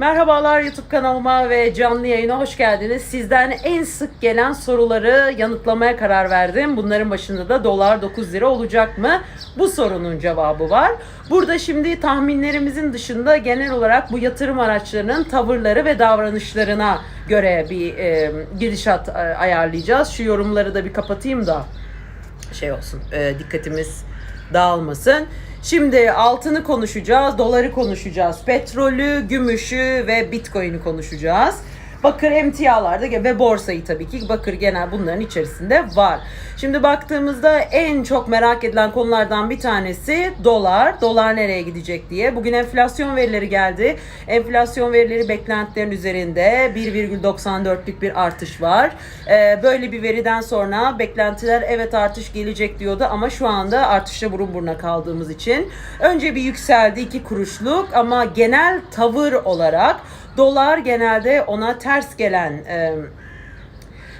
Merhabalar YouTube kanalıma ve canlı yayına hoş geldiniz. Sizden en sık gelen soruları yanıtlamaya karar verdim. Bunların başında da dolar 9 lira olacak mı? Bu sorunun cevabı var. Burada şimdi tahminlerimizin dışında genel olarak bu yatırım araçlarının tavırları ve davranışlarına göre bir e, gidişat e, ayarlayacağız. Şu yorumları da bir kapatayım da şey olsun e, dikkatimiz dağılmasın. Şimdi altını konuşacağız, doları konuşacağız, petrolü, gümüşü ve bitcoin'i konuşacağız. Bakır emtialarda ve borsayı tabii ki bakır genel bunların içerisinde var. Şimdi baktığımızda en çok merak edilen konulardan bir tanesi dolar. Dolar nereye gidecek diye. Bugün enflasyon verileri geldi. Enflasyon verileri beklentilerin üzerinde 1,94'lük bir artış var. Ee, böyle bir veriden sonra beklentiler evet artış gelecek diyordu ama şu anda artışla burun buruna kaldığımız için önce bir yükseldi 2 kuruşluk ama genel tavır olarak dolar genelde ona ters gelen e,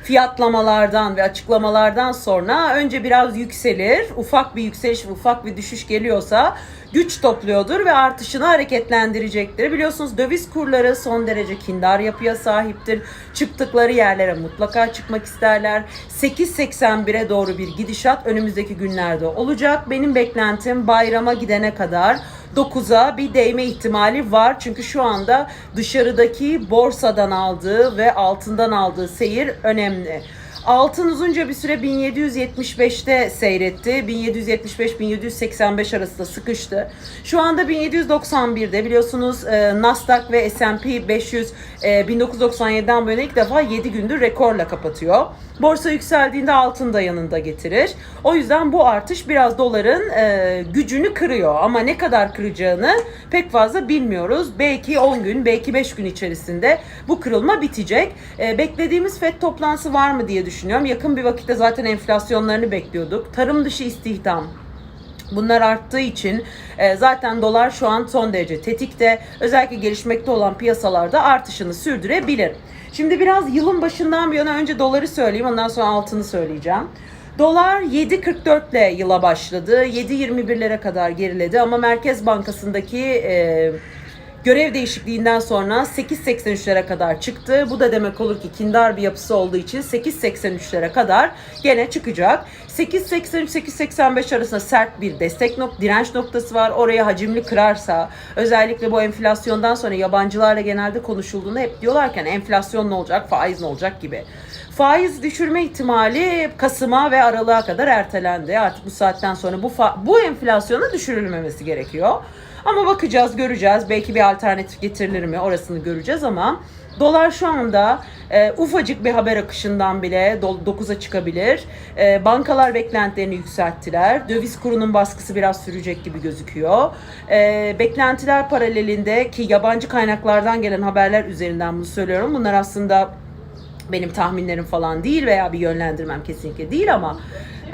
fiyatlamalardan ve açıklamalardan sonra önce biraz yükselir. Ufak bir yükseliş, ufak bir düşüş geliyorsa güç topluyordur ve artışını hareketlendirecektir. Biliyorsunuz döviz kurları son derece kindar yapıya sahiptir. Çıktıkları yerlere mutlaka çıkmak isterler. 8.81'e doğru bir gidişat önümüzdeki günlerde olacak. Benim beklentim bayrama gidene kadar 9'a bir değme ihtimali var. Çünkü şu anda dışarıdaki borsadan aldığı ve altından aldığı seyir önemli. Altın uzunca bir süre 1775'te seyretti. 1775-1785 arasında sıkıştı. Şu anda 1791'de biliyorsunuz e, Nasdaq ve S&P 500 e, 1997'den bu yana ilk defa 7 gündür rekorla kapatıyor. Borsa yükseldiğinde altın da yanında getirir. O yüzden bu artış biraz doların e, gücünü kırıyor. Ama ne kadar kıracağını pek fazla bilmiyoruz. Belki 10 gün, belki 5 gün içerisinde bu kırılma bitecek. E, beklediğimiz FED toplantısı var mı diye düşünüyorum. Yakın bir vakitte zaten enflasyonlarını bekliyorduk. Tarım dışı istihdam, Bunlar arttığı için e, zaten dolar şu an son derece tetikte. Özellikle gelişmekte olan piyasalarda artışını sürdürebilir. Şimdi biraz yılın başından bir yana önce doları söyleyeyim ondan sonra altını söyleyeceğim. Dolar 7.44 ile yıla başladı. 7.21'lere kadar geriledi ama Merkez Bankası'ndaki e, görev değişikliğinden sonra 8.83'lere kadar çıktı. Bu da demek olur ki kindar bir yapısı olduğu için 8.83'lere kadar gene çıkacak. 8.83-8.85 arasında sert bir destek nok direnç noktası var. Oraya hacimli kırarsa özellikle bu enflasyondan sonra yabancılarla genelde konuşulduğunda hep diyorlarken enflasyon ne olacak, faiz ne olacak gibi. Faiz düşürme ihtimali Kasım'a ve Aralık'a kadar ertelendi. Artık bu saatten sonra bu bu enflasyona düşürülmemesi gerekiyor. Ama bakacağız, göreceğiz. Belki bir alternatif getirilir mi? Orasını göreceğiz ama dolar şu anda e, ufacık bir haber akışından bile 9'a çıkabilir. E, bankalar beklentilerini yükselttiler. Döviz kurunun baskısı biraz sürecek gibi gözüküyor. E, beklentiler paralelinde ki yabancı kaynaklardan gelen haberler üzerinden bunu söylüyorum. Bunlar aslında benim tahminlerim falan değil veya bir yönlendirmem kesinlikle değil ama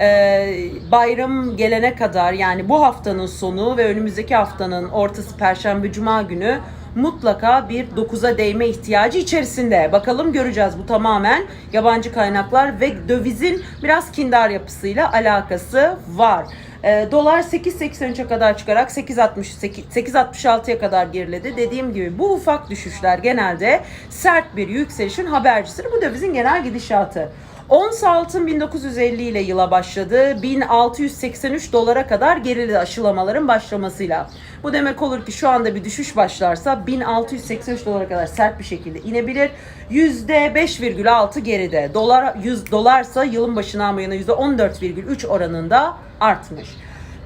e, bayram gelene kadar yani bu haftanın sonu ve önümüzdeki haftanın ortası Perşembe Cuma günü mutlaka bir 9'a değme ihtiyacı içerisinde. Bakalım göreceğiz. Bu tamamen yabancı kaynaklar ve dövizin biraz kindar yapısıyla alakası var. E, dolar 8.83'e kadar çıkarak 8.66'ya kadar geriledi. Dediğim gibi bu ufak düşüşler genelde sert bir yükselişin habercisidir. Bu dövizin genel gidişatı. Ons altın 1950 ile yıla başladı. 1683 dolara kadar geriledi aşılamaların başlamasıyla. Bu demek olur ki şu anda bir düşüş başlarsa 1683 dolara kadar sert bir şekilde inebilir. %5,6 geride. Dolar 100 dolarsa yılın başından bu yana %14,3 oranında artmış.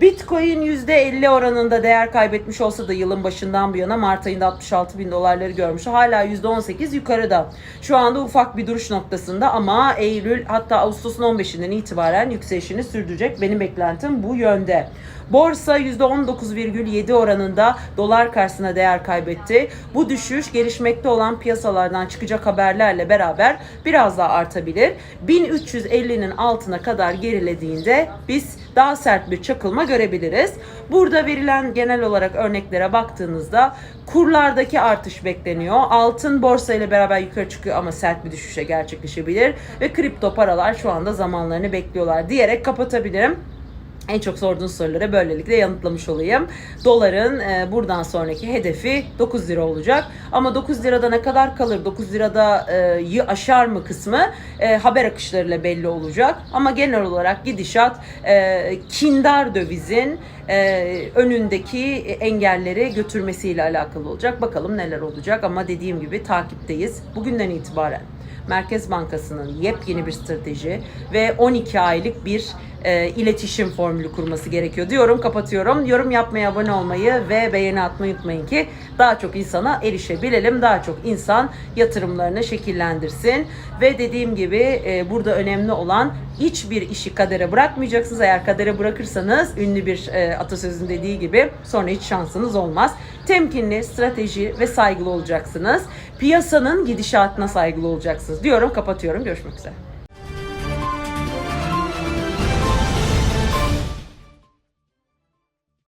Bitcoin %50 oranında değer kaybetmiş olsa da yılın başından bu yana Mart ayında 66 bin dolarları görmüş. Hala %18 yukarıda. Şu anda ufak bir duruş noktasında ama Eylül hatta Ağustos'un 15'inden itibaren yükselişini sürdürecek. Benim beklentim bu yönde. Borsa %19,7 oranında dolar karşısına değer kaybetti. Bu düşüş gelişmekte olan piyasalardan çıkacak haberlerle beraber biraz daha artabilir. 1350'nin altına kadar gerilediğinde biz daha sert bir çakılma görebiliriz. Burada verilen genel olarak örneklere baktığınızda kurlardaki artış bekleniyor. Altın borsa ile beraber yukarı çıkıyor ama sert bir düşüşe gerçekleşebilir ve kripto paralar şu anda zamanlarını bekliyorlar diyerek kapatabilirim. En çok sorduğunuz soruları böylelikle yanıtlamış olayım. Doların e, buradan sonraki hedefi 9 lira olacak. Ama 9 lirada ne kadar kalır, 9 lirada e, yı aşar mı kısmı e, haber akışlarıyla belli olacak. Ama genel olarak gidişat e, kindar dövizin e, önündeki engelleri götürmesiyle alakalı olacak. Bakalım neler olacak ama dediğim gibi takipteyiz. Bugünden itibaren Merkez Bankası'nın yepyeni bir strateji ve 12 aylık bir e, iletişim formülü kurması gerekiyor diyorum. Kapatıyorum. Yorum yapmayı, abone olmayı ve beğeni atmayı unutmayın ki daha çok insana erişebilelim. Daha çok insan yatırımlarını şekillendirsin. Ve dediğim gibi e, burada önemli olan hiçbir işi kadere bırakmayacaksınız. Eğer kadere bırakırsanız ünlü bir e, atasözün dediği gibi sonra hiç şansınız olmaz. Temkinli, strateji ve saygılı olacaksınız. Piyasanın gidişatına saygılı olacaksınız diyorum. Kapatıyorum. Görüşmek üzere.